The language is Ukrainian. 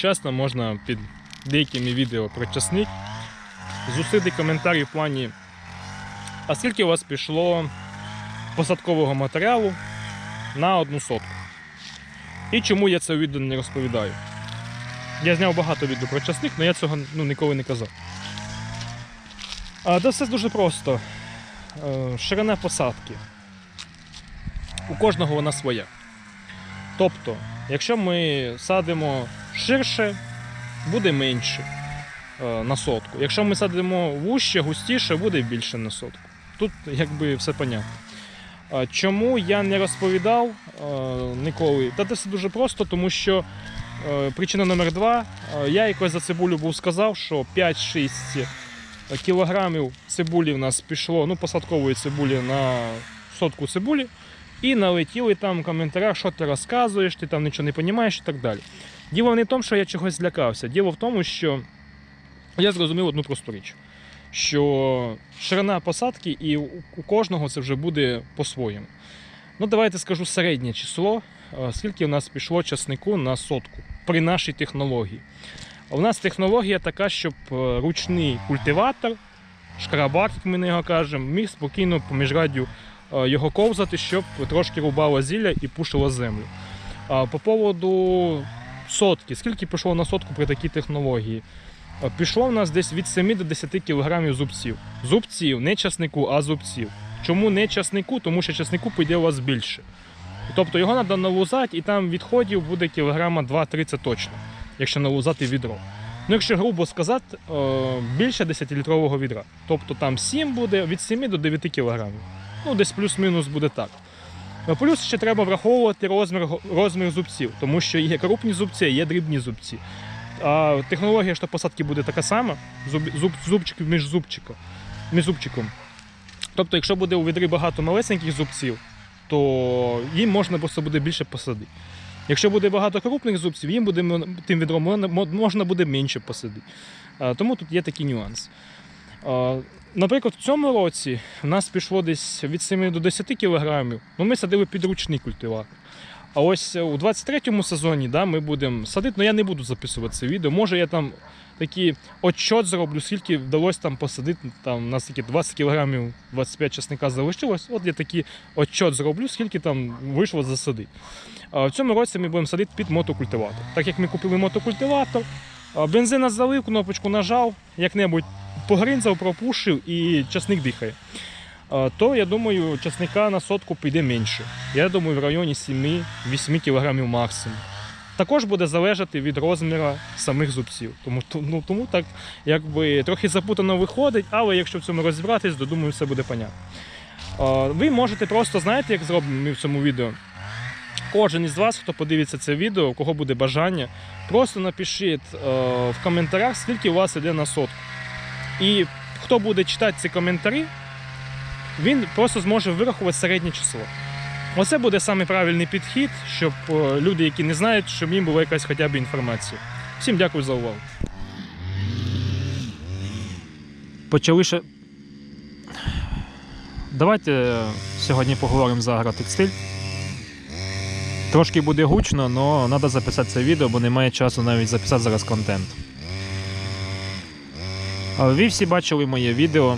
чесно, можна під деякими відео про часник зустріти коментарі в плані, а скільки у вас пішло посадкового матеріалу на одну сотку? І чому я це відео не розповідаю? Я зняв багато відео про часник, але я цього ну, ніколи не казав. А, Це все дуже просто. Е, Ширина посадки. У кожного вона своя. Тобто, якщо ми садимо ширше, буде менше е, на сотку. Якщо ми садимо вужче, густіше, буде більше на сотку. Тут якби все понятно. Чому я не розповідав е, ніколи? Та це все дуже просто, тому що е, причина номер два. Я якось за цибулю був сказав, що 5-6 кілограмів цибулі в нас пішло, ну, посадкової цибулі на сотку цибулі. І налетіли там в коментарях, що ти розказуєш, ти там нічого не розумієш і так далі. Діло не в тому, що я чогось злякався. Діло в тому, що я зрозумів одну просту річ, що ширина посадки і у кожного це вже буде по-своєму. Ну, давайте скажу середнє число, скільки у нас пішло часнику на сотку при нашій технології. У нас технологія така, щоб е, ручний культиватор, шкрабак, як ми на його кажемо, міг спокійно по міжраддю е, його ковзати, щоб трошки рубало зілля і пушило землю. По поводу сотки, скільки пішло на сотку при такій технології? Е, Пішло в нас десь від 7 до 10 кг зубців. Зубців, не часнику, а зубців. Чому не часнику? Тому що часнику піде у вас більше. Тобто його треба налузати, і там відходів буде кілограма 2-3 це точно, якщо налузати відро. Ну, якщо грубо сказати, е, більше 10-літрового відра. Тобто там 7 буде від 7 до 9 кілограмів. Ну, десь плюс-мінус буде так. Е, Плюс ще треба враховувати розмір, розмір зубців, тому що є крупні зубці, є дрібні зубці. А технологія ж посадки буде така сама, зуб, зуб, зубчик між зубчиком, між зубчиком. Тобто, якщо буде у відрі багато малесеньких зубців, то їм можна просто буде більше посадити. Якщо буде багато крупних зубців, їм буде тим відром можна- буде менше посадити. Тому тут є такий нюанс. Наприклад, в цьому році в нас пішло десь від 7 до 10 кілограмів. Ну, ми садили підручний культиватор. А ось у 23-му сезоні да, ми будемо садити, але я не буду записувати це відео. Може, я там такий отчот зроблю, скільки вдалося там посадити, там у нас такі 20 кілограмів 25 часника залишилось. От я такий отчот зроблю, скільки там вийшло засадити. А в цьому році ми будемо садити під мотокультиватор. Так як ми купили мотокультиватор, бензина залив, кнопочку нажав, як-небудь погринзав, пропушив і часник дихає. То я думаю, часника на сотку піде менше. Я думаю, в районі 7-8 кг максимум. Також буде залежати від розміру самих зубців. Тому, ну, тому так якби трохи запутано виходить, але якщо в цьому розібратись, то думаю, все буде понятно. Ви можете просто, знаєте, як зробимо ми в цьому відео. Кожен із вас, хто подивиться це відео, у кого буде бажання, просто напишіть е, в коментарях, скільки у вас йде на сотку. І хто буде читати ці коментарі, він просто зможе вирахувати середнє число. Оце буде саме правильний підхід, щоб е, люди, які не знають, щоб їм була якась хоча б інформація. Всім дякую за увагу. Почали ще. Давайте е, сьогодні поговоримо за агротекстиль. Трошки буде гучно, але треба записати це відео, бо немає часу навіть записати зараз контент. Ви всі бачили моє відео